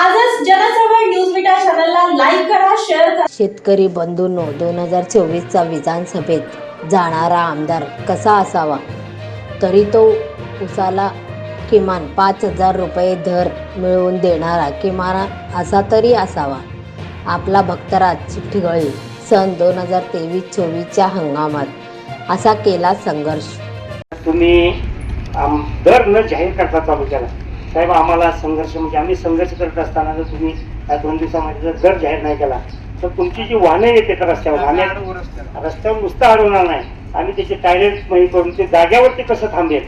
आजच जनसभा न्यूज चॅनलला लाईक करा शेअर करा. शेतकरी बंधूंनो दोन हजार चोवीसचा विधानसभेत जाणारा आमदार कसा असावा? तरी तो उसाला किमान पाच हजार रुपये दर मिळवून देणारा किमान असा तरी असावा. आपला भक्तराज चिठ्ठीगळी सन दोन हजार तेवीस चोवीसच्या हंगामात असा केला संघर्ष. तुम्ही दर न जाहीर करता चालू केला. साहेब आम्हाला संघर्ष म्हणजे आम्ही संघर्ष करत असताना जर तुम्ही या दोन दिवसामध्ये जर दर जाहीर नाही केला तर तुमची जी वाहनं येते रस्त्यावर आम्ही रस्त्यावर नुसतं अडवणार नाही. आम्ही त्याचे टायर म्हणजे करून ते जाग्यावरती कसं थांबेल?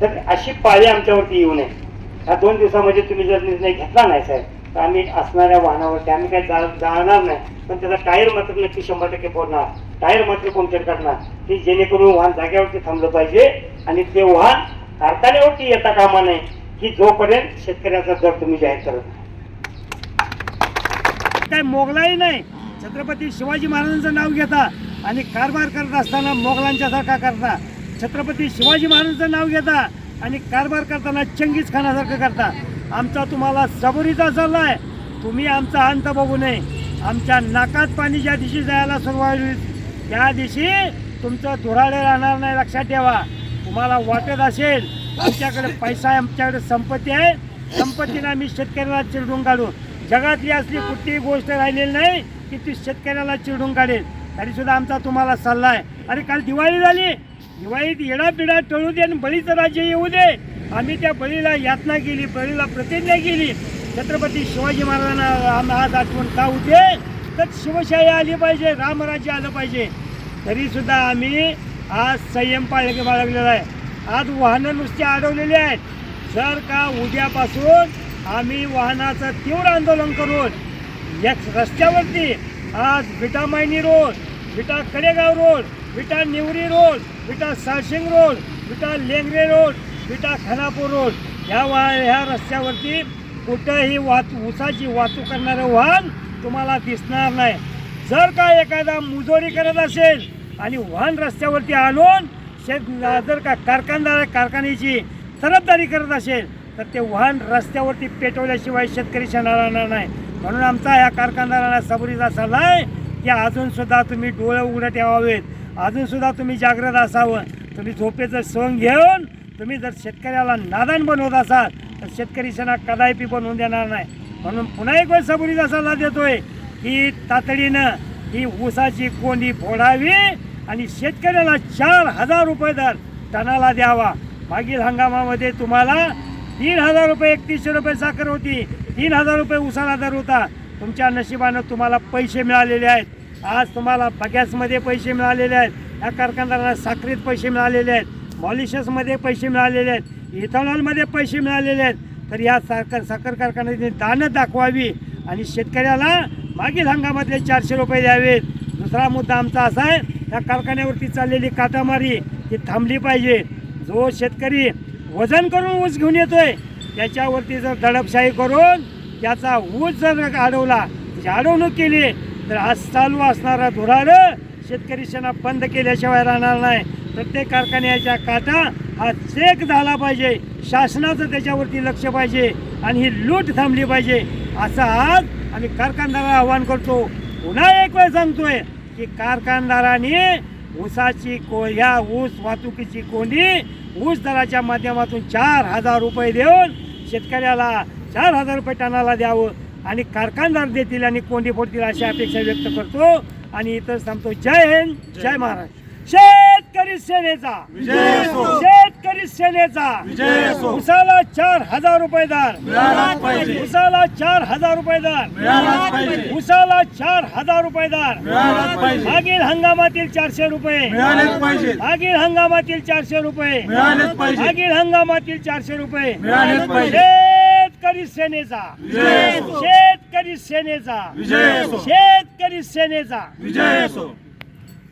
तर अशी पाळी आमच्यावरती येऊ नये. ह्या दोन दिवसामध्ये तुम्ही जर निर्णय घेतला नाही साहेब तर आम्ही असणाऱ्या वाहनावरती आम्ही काही जा जाणार नाही. पण त्याचा टायर मात्र नक्की शंभर टक्के फोडणार. टायर मात्र पंक्चर करणार. की जेणेकरून वाहन जाग्यावरती थांबलं पाहिजे आणि ते वाहन कारखान्यावरती येता कामा नये. की जोपर्यंत शेतकऱ्याचा दर तुम्ही जाहीर करत काय मोगलाही नाही. छत्रपती शिवाजी महाराजांचं नाव घेता आणि कारभार करत असताना मोगलांच्या सारखा करता. छत्रपती शिवाजी महाराजांचं नाव घेता आणि कारभार करताना चंगीज खानासारखं करता. आमचा तुम्हाला सबुरीचा सल्ला आहे. तुम्ही आमचा अंत बघू नये. आमच्या नाकात पाणी ज्या दिवशी जायला सुरुवात होईल त्या दिवशी तुमचं धुराळे राहणार नाही लक्षात ठेवा. तुम्हाला वाटत असेल आमच्याकडे पैसा आहे आमच्याकडे संपत्ती आहे. संपत्तीने आम्ही शेतकऱ्याला चिरडून काढू. जगातली असली कुठलीही गोष्ट राहिलेली नाही की ती शेतकऱ्याला चिरडून काढेल. तरी सुद्धा आमचा तुम्हाला सल्ला आहे. अरे काल दिवाळी झाली. दिवाळीत येडा पिढा टळू दे आणि बळीचं राज्य येऊ दे. आम्ही त्या बळीला यातना केली बळीला प्रतिज्ञा केली. छत्रपती शिवाजी महाराजांना आम- आज आठवण का होते? तर शिवशाही आली पाहिजे रामराज्य आलं पाहिजे. तरीसुद्धा आम्ही आज संयम पाळ बाळगलेला आहे. आज वाहनं नुसती अडवलेली आहेत. जर का उद्यापासून आम्ही वाहनाचं तीव्र आंदोलन करून या रस्त्यावरती आज Vita Mayani road Vita Kadegaon road Vita Nivari road Vita Salshing road Vita Lengare road Vita Khanapur road ह्या वा ह्या रस्त्यावरती कुठंही वाहतू उसाची वाहतूक करणारं वाहन तुम्हाला दिसणार नाही. जर का एखादा मुजोरी करत असेल आणि वाहन रस्त्यावरती आणून शेत जर का कारखानदार कारखान्याची तरफदारी करत असेल तर ते वाहन रस्त्यावरती पेटवल्याशिवाय शेतकरी शेणार राहणार नाही. म्हणून आमचा या कारखानदारांना सबुरीचा सल्ला आहे की अजूनसुद्धा तुम्ही डोळे उघडं ठेवावेत. अजूनसुद्धा तुम्ही जागृत असावं. तुम्ही झोपेचं सोंग घेऊन तुम्ही जर शेतकऱ्याला नादान बनवत असाल तर शेतकरी सेना कदापि बनवून देणार नाही. म्हणून पुन्हा एक वेळ सबुरीचा सल्ला देतोय की तातडीनं ही ऊसाची कोंडी फोडावी. आणि शेतकऱ्याला चार हजार रुपये दर टनाला द्यावा. मागील हंगामामध्ये तुम्हाला तीन हजार रुपये एकतीसशे रुपये साखर होती. तीन हजार रुपये उसाला दर होता. तुमच्या नशिबानं तुम्हाला पैसे मिळालेले आहेत. आज तुम्हाला बगॅसमध्ये पैसे मिळालेले आहेत. या कारखानदारांना साखरेत पैसे मिळालेले आहेत. मॉलिशसमध्ये पैसे मिळालेले आहेत. इथॉनॉलमध्ये पैसे मिळालेले आहेत. तर या साखर साखर कारखान्याने दानं दाखवावी आणि शेतकऱ्याला मागील हंगामातले चारशे रुपये द्यावेत. दुसरा मुद्दा आमचा असा आहे त्या कारखान्यावरती चाललेली काटामारी ही थांबली पाहिजे. जो शेतकरी वजन करून ऊस घेऊन येतोय त्याच्यावरती जर दडपशाही करून त्याचा ऊस जर अडवला अडवणूक केली तर आज चालू असणारा धुराळं शेतकरी सेना बंद केल्याशिवाय राहणार नाही. प्रत्येक कारखान्याच्या काटा हा चेक झाला पाहिजे. शासनाचं त्याच्यावरती लक्ष पाहिजे आणि ही लूट थांबली पाहिजे. असं आज आम्ही कारखानदाराला आव्हान करतो. पुन्हा एक वेळ सांगतोय की कारखानदारांनी ऊसाची को ह्या ऊस वाहतुकीची कोंडी ऊस दराच्या माध्यमातून चार हजार रुपये देऊन शेतकऱ्याला चार हजार रुपये टनाला द्यावं आणि कारखानदार देतील आणि कोंडी फोडतील अशी अपेक्षा व्यक्त करतो. आणि इथं सांगतो जय हिंद जय महाराष्ट्र. शेतकरी सेनेचा. शेतकरी सेनेचा. उसाला चार हजार रुपये दर. उसाला चार हजार रुपये दर. उसाला चार हजार रुपये दर. मागील हंगामातील चारशे रुपये मागील हंगामातील चारशे रुपये. मागील हंगामातील चारशे रुपये. शेतकरी सेनेचा. शेतकरी सेनेचा. शेतकरी सेनेचा विजय असो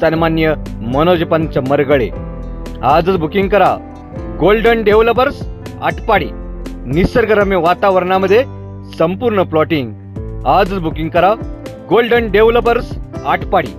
सन्मान्य मनोज पंच मरगळे. आजच बुकिंग करा. Golden Developers Atpadi. निसर्गरम्य वातावरणामध्ये संपूर्ण प्लॉटिंग आजच बुकिंग करा. Golden Developers Atpadi.